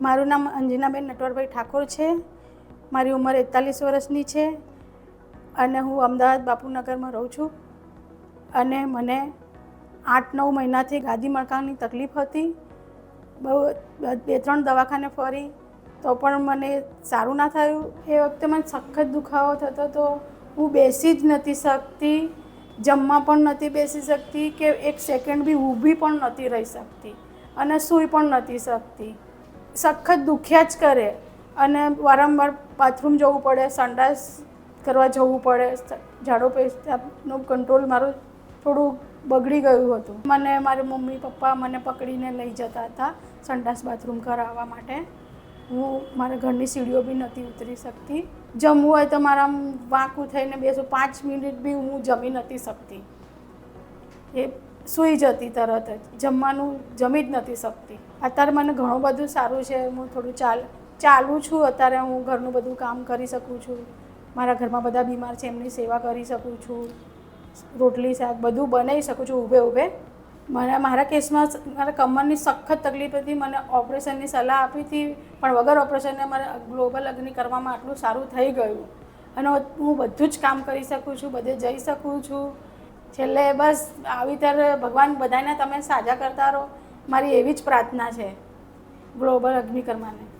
મારું નામ અંજનાબેન નટવરભાઈ ઠાકોર છે. મારી ઉંમર એકતાલીસ વર્ષની છે અને હું અમદાવાદ બાપુનગરમાં રહું છું. અને મને આઠ નવ મહિનાથી ગાદી મણકાની તકલીફ હતી. બહુ બે ત્રણ દવાખાને ફરી તો પણ મને સારું ના થયું. એ વખતે મને સખત દુખાવો થતો હતો હું બેસી જ નથી શકતી, જમવા પણ નથી બેસી શકતી કે એક સેકન્ડ બી ઊભી પણ નથી રહી શકતી અને સૂઈ પણ નથી શકતી. સખત દુખ્યા જ કરે અને વારંવાર બાથરૂમ જવું પડે સંડાસ કરવા જવું પડે, ઝાડો પેશાબનું કંટ્રોલ મારું થોડું બગડી ગયું હતું. મને મારા મમ્મી, પપ્પા મને પકડીને લઈ જતા હતા સંડાસ બાથરૂમ કરાવવા માટે. હું મારા ઘરની સીડીઓ બી નથી ઉતરી શકતી. જમવું હોય તો મારા વાંકું થઈને બેસું, પાંચ મિનિટ બી હું જમી નથી શકતી. એ સૂઈ જતી તરત જ. જમવાનું જમી જ નથી શકતી. અત્યારે મને ઘણું બધું સારું છે. હું થોડું ચાલ, ચાલું છું અત્યારે. હું ઘરનું બધું કામ કરી શકું છું. મારા ઘરમાં બધા બીમાર છે. એમની સેવા કરી શકું છું. રોટલી, શાક બધું બનાવી શકું છું ઊભે ઊભે. મને, મારા કેસમાં મારા કમરની સખત તકલીફ હતી. મને ઓપરેશનની સલાહ આપી હતી. પણ વગર ઓપરેશનને મારે ગ્લોબલ અગ્નિ કરવામાં આટલું સારું થઈ ગયું. અને હું બધું જ કામ કરી શકું છું. બધે જઈ શકું છું. છેલ્લે બસ આવી ત્યારે ભગવાન બધાને તમે સાજા કરતા રહો. મારી એવી જ પ્રાર્થના છે. ગ્લોબલ અગ્નિકર્માને.